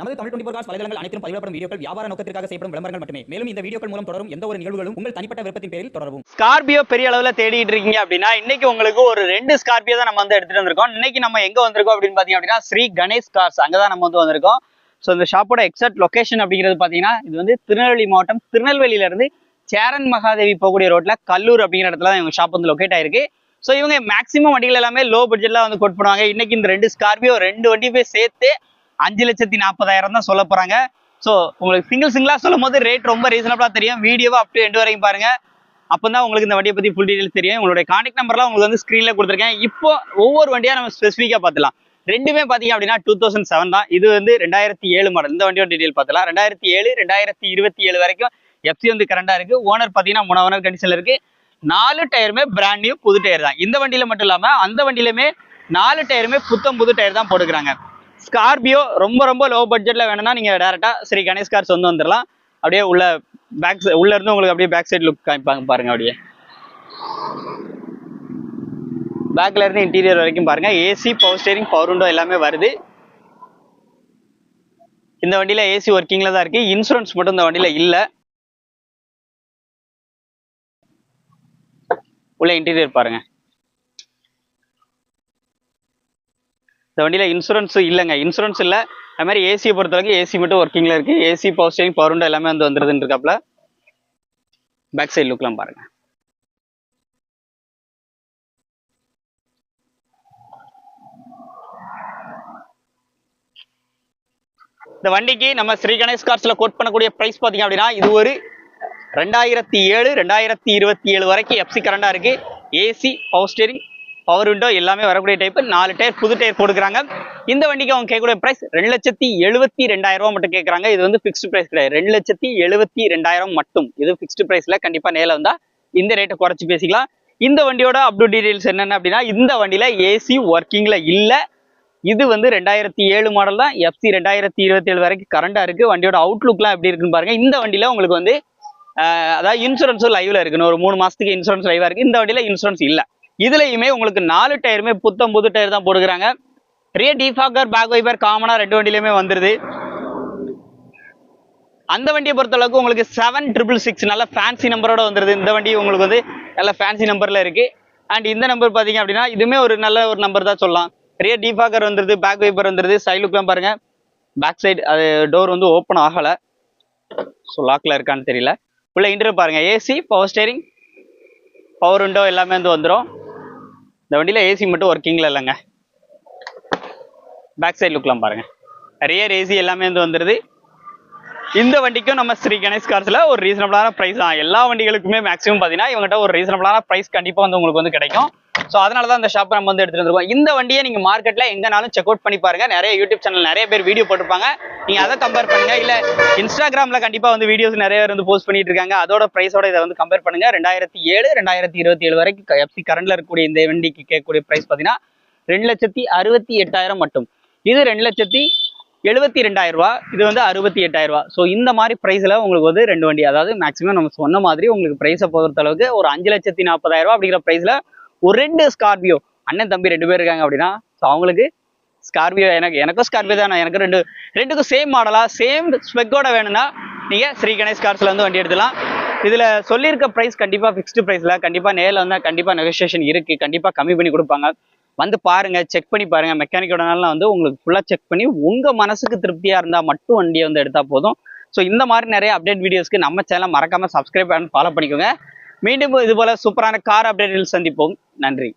நமது Tamil twenty four cos வலைதளங்கள் அனைத்தும் பதிவிடப்படும் வீடியோக்கள் வியாபார நோக்கத்திற்காக செய்யப்படும் விளம்பரங்கள் மட்டுமே. மேலும் இந்த வீடியோக்கள் மூலம் தொடரும் எந்த ஒரு நிகழ்வுகளும் உங்கள் தனிப்பட்ட விருப்பத்தின் பேரில் தொடரும் ஸ்கார்பியோ பெரிய அளவில் தேடிட்டு இருக்கீங்க அப்படின்னா இன்னைக்கு உங்களுக்கு ஒரு ரெண்டு ஸ்கார்பியோ தான் நம்ம வந்து எடுத்துட்டு வந்திருக்கோம். இன்னைக்கு நம்ம எங்க வந்திருக்கோம் அப்படின்னு பாத்தீங்க அப்படின்னா ஸ்ரீ கணேஷ் கார்ஸ். அங்கதான் நம்ம வந்து வந்திருக்கோம். ஸோ இந்த ஷாப்போட எக்ஸாக்ட் லொகேஷன் அப்படிங்கிறது பாத்தீங்கன்னா இது வந்து திருநெல்வேலி மாவட்டம். திருநெல்வேலியில இருந்து சேரன் மகாதேவி போகக்கூடிய ரோட்ல கல்லூர் அப்படிங்கிற இடத்துல தான் இவங்க ஷாப் வந்து லொகேட் ஆயிருக்கு. ஸோ இவங்க மேக்ஸிமம் வண்டிகள் எல்லாமே லோ பட்ஜெட்ல வந்து கோட் பண்ணுவாங்க. இன்னைக்கு இந்த ரெண்டு ஸ்கார்பியோ ரெண்டு வண்டி போய் சேர்த்து அஞ்சு லட்சத்தி நாற்பதாயிரம் தான் சொல்ல போறாங்க. ஸோ உங்களுக்கு சிங்கிள் சிங்கிளா சொல்லும் போது ரேட் ரொம்ப ரீசனபிளா தெரியும். வீடியோவை அப் டு எண்டு வரைக்கும் பாருங்க. அப்பதான் உங்களுக்கு இந்த வண்டியை பற்றி ஃபுல் டீடைல்ஸ் தெரியும். உங்களுடைய கான்டாக்ட் நம்பர்லாம் உங்களுக்கு வந்து ஸ்க்ரீனில் கொடுத்துருக்கேன். இப்போ ஒவ்வொரு வண்டியாக நம்ம ஸ்பெசிஃபிக்காக பார்த்துலாம். ரெண்டுமே பார்த்தீங்க அப்படின்னா டூ தௌசண்ட் செவன் தான். இது வந்து ரெண்டாயிரத்தி ஏழு மாடல் இந்த வண்டியோட டீடைல் பார்த்துலாம். ரெண்டாயிரத்தி ஏழு ரெண்டாயிரத்தி இருபத்தி ஏழு வரைக்கும் எஃப்சி வந்து கரண்டாக இருக்கு. ஓனர் பார்த்தீங்கன்னா மூணு ஓனர் கண்டிஷனில் இருக்குது நாலு டயருமே பிராண்ட் நியூ புது டயர் தான். இந்த வண்டியில மட்டும் இல்லாமல் அந்த வண்டியிலுமே நாலு டயருமே புத்தம் புது டயர் தான் போட்டுக்கிறாங்க. ஸ்கார்பியோ ரொம்ப ரொம்ப லோ பட்ஜெட்டில் வேணும்னா நீங்கள் டேரெக்டாக ஸ்ரீ கணேஷ் கார்ஸ் வந்து வந்துடலாம் அப்படியே உள்ள பேக் உள்ள இருந்து உங்களுக்கு அப்படியே பேக் சைடு லுக் காமிப்பாங்க பாருங்க அப்படியே. பேக்ல இருந்து இன்டீரியர் வரைக்கும் பாருங்க. AC power steering power window எல்லாமே வருது. இந்த வண்டியில ஏசி ஒர்க்கிங்ல தான் இருக்கு. இன்சூரன்ஸ் மட்டும் இந்த வண்டியில இல்ல. உள்ள இன்டீரியர் பாருங்க. இந்த வண்டியில இன்சூரன்ஸ் இல்லைங்க. இன்சூரன்ஸ் இல்ல. அது மாதிரி ஏசியை பொறுத்தளவுக்கு ஏசி மட்டும் ஒர்க்கிங்ல இருக்கு. AC power steering power window எல்லாமே வந்து வந்துருதுன்னு பேக் சைடு லுக்லாம் பாருங்க. இந்த வண்டிக்கு நம்ம ஸ்ரீ கணேஷ் கார்ஸ்ல கோட் பண்ணக்கூடிய பிரைஸ் பாத்தீங்க அப்படின்னா இது ஒரு ரெண்டாயிரத்தி ஏழு ரெண்டாயிரத்தி இருபத்தி ஏழு வரைக்கும் எஃப்சி கரண்டாக இருக்கு. AC power steering power window எல்லாமே வரக்கூடிய டைப்பு நாலு டயர் புது டயர் போட்டுக்கிறாங்க. இந்த வண்டிக்கு அவங்க கேட்கக்கூடிய ப்ரைஸ் ரெண்டு லட்சத்தி எழுபத்தி ரெண்டாயிரம் ரூபா மட்டும் கேட்குறாங்க. இது வந்து ஃபிக்ஸ்டு ப்ரைஸ் கிடையாது. ரெண்டு லட்சத்தி எழுபத்தி ரெண்டாயிரம் மட்டும். இது ஃபிக்ஸ்டு ப்ரைஸில் கண்டிப்பாக நேரில் வந்தால் இந்த ரேட்டை குறைச்சி பேசிக்கலாம். இந்த வண்டியோட அப்டூ டீடைல்ஸ் என்னென்ன அப்படின்னா இந்த வண்டியில் ஏசி ஒர்க்கிங்கில் இல்லை. இது வந்து ரெண்டாயிரத்தி ஏழு மாடல் தான். எஃப்சி ரெண்டாயிரத்தி இருபத்தி ஏழு வரைக்கும் கரண்டாக இருக்குது வண்டியோட அவுட்லுக்லாம் எப்படி இருக்குன்னு பாருங்கள் இந்த வண்டியில உங்களுக்கு வந்து அதாவது இன்சூரன்ஸும் லைவில் இருக்குன்னு ஒரு மூணு மாதத்துக்கு இன்சூரன்ஸ் லைவாக இருக்குது இந்த வண்டியில் இன்சூரன்ஸ் இல்லை. இதுலையுமே உங்களுக்கு நாலு டயருமே புத்தம் புது டயர் தான் போட்டுக்கிறாங்க ரியர் டிஃபாக்கர் பேக் வைப்பர் காமனாக ரெண்டு வண்டியிலையுமே வந்துடுது அந்த வண்டியை பொறுத்த அளவுக்கு உங்களுக்கு செவன் ட்ரிபிள் சிக்ஸ் நல்ல ஃபேன்சி நம்பரோட வந்துருது. இந்த வண்டி உங்களுக்கு வந்து நல்ல ஃபேன்சி நம்பரில் இருக்குது அண்ட் இந்த நம்பர் பார்த்தீங்க அப்படின்னா இதுவுமே ஒரு நல்ல ஒரு நம்பர் தான் சொல்லலாம். ரியர் டிஃபாக்கர் வந்துருது பேக் வைப்பர் வந்துருது. சைடு பாருங்கள் பேக் சைடு அது டோர் வந்து ஓப்பன் ஆகலை. ஸோ லாக்கில் இருக்கான்னு தெரியல. உள்ள இன்டர் பாருங்கள் AC power steering power window எல்லாமே வந்து வந்துடும் இந்த வண்டியில ஏசி மட்டும் ஒர்க்கிங்கில் இல்லைங்க. பேக் சைடு லுக்லாம் பாருங்க. ரியர் ஏசி எல்லாமே வந்து வந்துடுது இந்த வண்டிக்கும் நம்ம ஸ்ரீ கணேஷ் கார்ஸில் ஒரு ரீசனபிளான பிரைஸ் தான். எல்லா வண்டிகளுக்குமே மேக்ஸிமம் பார்த்தீங்கன்னா இவங்ககிட்ட ஒரு ரீசனபிளான பிரைஸ் கண்டிப்பாக வந்து உங்களுக்கு வந்து கிடைக்கும். ஸோ அதனால தான் இந்த ஷாப்பை நம்ம வந்து எடுத்துகிட்டு வந்துருக்கோம். இந்த வண்டியை நீங்கள் மார்க்கெட்ல எங்கனாலும் செக் அவுட் பண்ணி பாருங்க. நிறைய யூடியூப் சேனல் நிறைய பேர் வீடியோ போட்டிருப்பாங்க. நீங்கள் அதை கம்பேர் பண்ணுங்க. இல்ல இன்ஸ்டாகிராம்ல கண்டிப்பாக வந்து வீடியோஸ் நிறைய பேர் வந்து போஸ்ட் பண்ணிட்டு இருக்காங்க. அதோட ப்ரைஸோட இதை வந்து கம்பேர் பண்ணுங்க. ரெண்டாயிரத்தி ஏழு ரெண்டாயிரத்தி இருபத்தி ஏழு வரைக்கும் எஃப்சி கரண்ட்ல இருக்கக்கூடிய இந்த வண்டிக்கு கேட்கக்கூடிய பிரைஸ் பார்த்தீங்கன்னா ரெண்டு லட்சத்தி அறுபத்தி எட்டாயிரம் மட்டும். இது ரெண்டு லட்சத்தி எழுபத்தி ரெண்டாயிரம் ரூபா. இது வந்து அறுபத்தி எட்டாயிரம் ரூபா. ஸோ இந்த மாதிரி ப்ரைஸில் உங்களுக்கு வந்து ரெண்டு வண்டி அதாவது மேக்ஸிமம் நம்ம சொன்ன மாதிரி உங்களுக்கு ப்ரைஸை பொறுத்த அளவுக்கு ஒரு அஞ்சு லட்சத்தி நாற்பதாயிரம் ரூபா அப்படிங்கிற ப்ரைஸில் ஒரு ரெண்டு ஸ்கார்பியோ அண்ணன் தம்பி ரெண்டு பேர் இருக்காங்க அப்படின்னா ஸோ அவங்களுக்கு ஸ்கார்பியோ எனக்கு எனக்கும் ஸ்கார்பியோ தான். எனக்கு ரெண்டு ரெண்டுக்கும் சேம் மாடலாக சேம் ஸ்பெக்கோட வேணும்னா நீங்கள் ஸ்ரீ கணேஷ் கார்ஸில் வந்து வண்டி எடுத்துலாம். இதில் சொல்லியிருக்க ப்ரைஸ் கண்டிப்பாக ஃபிக்ஸ்டு ப்ரைஸில் கண்டிப்பாக நேரில் வந்தால் கண்டிப்பாக நெகோசியேஷன் இருக்குது கண்டிப்பாக கம்மி பண்ணி கொடுப்பாங்க. வந்து பாருங்கள் செக் பண்ணி பாருங்கள் மெக்கானிக்கோடனால வந்து உங்களுக்கு ஃபுல்லாக செக் பண்ணி உங்கள் மனசுக்கு திருப்தியாக இருந்தால் மட்டும் வண்டியை வந்து எடுத்தால் போதும். ஸோ இந்த மாதிரி நிறைய அப்டேட் வீடியோஸ்க்கு நம்ம சேனல் மறக்காமல் சப்ஸ்கிரைப் பண்ணி ஃபாலோ பண்ணிக்கோங்க. மீண்டும் இது போல சூப்பரான கார் அப்டேட்டில் சந்திப்போம். நன்றி.